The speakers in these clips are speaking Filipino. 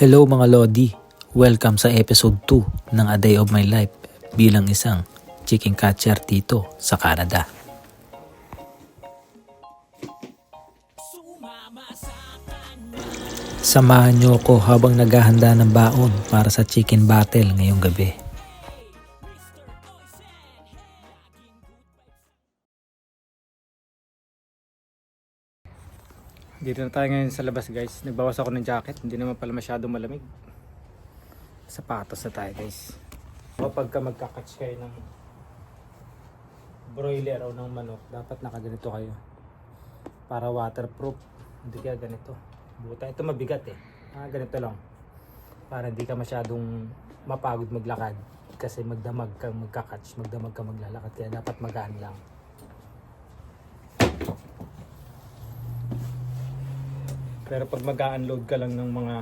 Hello mga Lodi, welcome sa episode 2 ng A Day of My Life bilang isang chicken catcher dito sa Canada. Samahan niyo ako habang naghahanda ng baon para sa chicken battle ngayong gabi. Dito na tayo ngayon sa labas guys. Nagbawas ako ng jacket. Hindi naman pala masyadong malamig. Sapatos na tayo guys. Kapag ka magkakatch kayo ng broiler o ng manok, dapat nakaganito kayo. Para waterproof. Hindi kaya ganito. Buta. Ito mabigat eh. Ah, ganito lang. Para hindi ka masyadong mapagod maglakad. Kasi magdamag ka magkakatch, magdamag ka maglalakad. Kaya dapat magaan lang. Pero pag mag-unload ka lang ng mga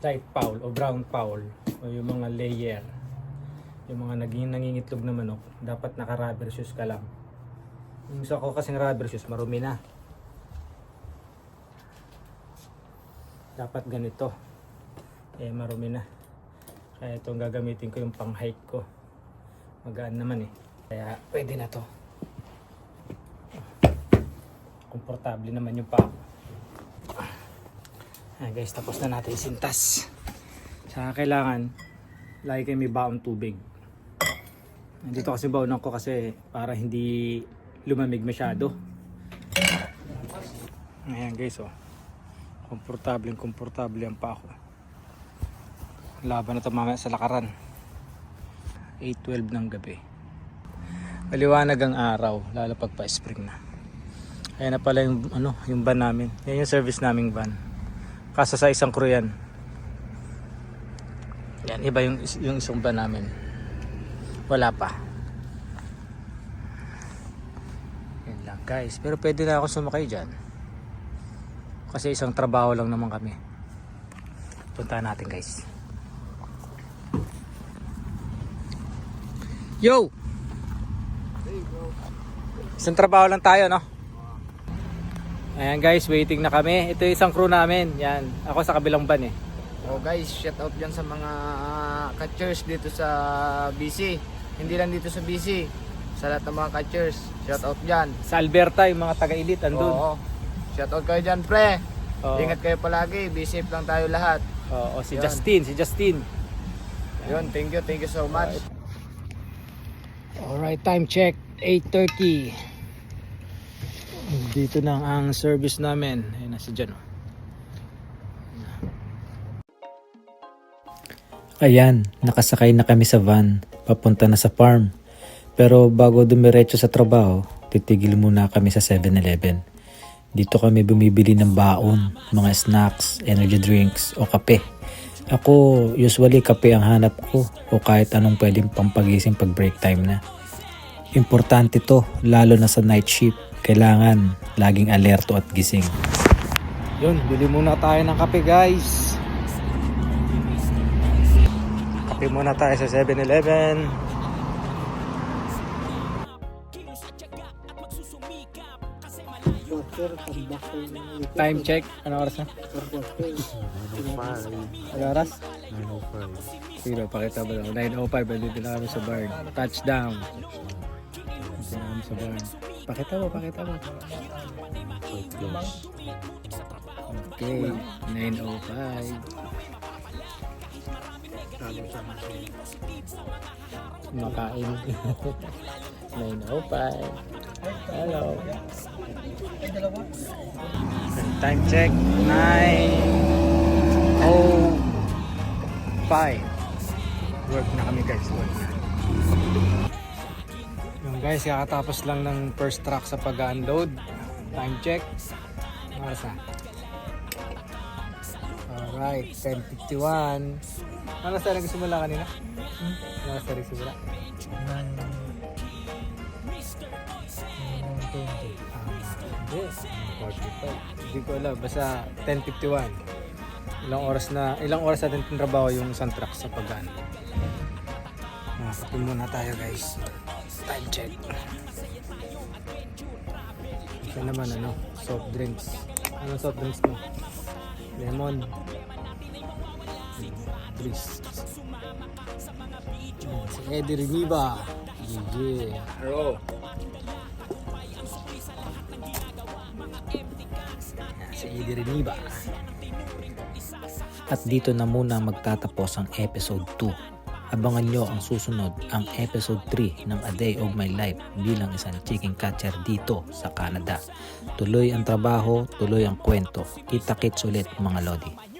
light fowl o brown fowl o yung mga layer, yung mga naging nangingitlog na manok, dapat naka-rubber shoes ka lang. Yung isa ko kasing rubber shoes, marumi na. Dapat ganito. Eh, marumi na. Kaya itong gagamitin ko yung pang hike ko. Magaan naman eh. Kaya pwede na to komportable naman yung paa ko. Ayan guys, tapos na natin isintas. Saka kailangan, lagi kayo may baong tubig. Nandito kasi baonan ko kasi para hindi lumamig masyado. Ayan guys, oh. Komportable, komportable ang paa ko. Laban na ito mamaya sa lakaran. 8.12 ng gabi. Maliwanag ang araw, lalo pag pa-spring na. Ayan na pala yung, ano, yung van namin. Yan yung service naming van. Kaso sa isang crew yan. Yan, iba yung, yung isang van namin. Wala pa. Yan lang guys. Pero pwede na ako sumakay dyan. Kasi isang trabaho lang naman kami. Punta natin guys. Yo! Isang trabaho lang tayo, no? Ayan guys, waiting na kami. Ito yung isang crew namin. Yan. Ako sa kabilang van eh. Oh guys, shout out dyan sa mga ah, catchers dito sa BC. Hindi lang dito sa BC. Sa lahat ng mga catchers, shout out dyan. Sa Alberta, yung mga taga-elite andun. Oo. Shout out kayo dyan, pre. Oo. Ingat kayo palagi. Be safe lang tayo lahat. Oo, si Yan. Justin, si Justin. Yun, thank you, thank you so much. Alright, time check. 8.30. Dito na ang service namin. Ayun na si Jan. oh. Ayan, nakasakay na kami sa van, papunta na sa farm. Pero bago dumiretso sa trabaho, titigil muna kami sa 7-Eleven. Dito kami bumibili ng baon, mga snacks, energy drinks o kape. Ako, usually kape ang hanap ko o kahit anong pwedeng pampagising pag break time na. Importante to, lalo na sa night shift. Kailangan laging alerto at gising. Yun, bili muna tayo ng kape guys. Kape muna tayo sa 7-Eleven. Time check. Ano oras na? Ano oras? 9.05. Sige, pakita mo lang. 9.05. Andito na kami sa barn. Touchdown. Andito na kami sa barn. Pakita mo, pakita mo. Okay, 9.05. Makain. 9.05. Hello. Time check. 9.05. Work na kami guys. Work na. Yung guys, kakatapos lang ng first truck sa pag-unload. Time check. Ano oras na? Alright, 10.51. Ano oras tayo nagsimula kanina? Hmm? Oras tayo nagsimula? 9.20. Ah, hindi. 45. Hindi ko alam. Basta 10.51. Ilang oras na, ilang oras natin tinrabaho yung isang truck sa pag-ano. Nakakapin muna tayo guys. Time check. Ito naman ano, soft drinks. Ano soft drinks mo? Lemon. Please. Si Eddie Riniba. Yeah. Hello. Si Eddie Riniba. At dito na muna magtatapos ang episode 2. Abangan nyo ang susunod, ang episode 3 ng A Day of My Life bilang isang chicken catcher dito sa Canada. Tuloy ang trabaho, tuloy ang kwento. Kita-kits ulit mga Lodi.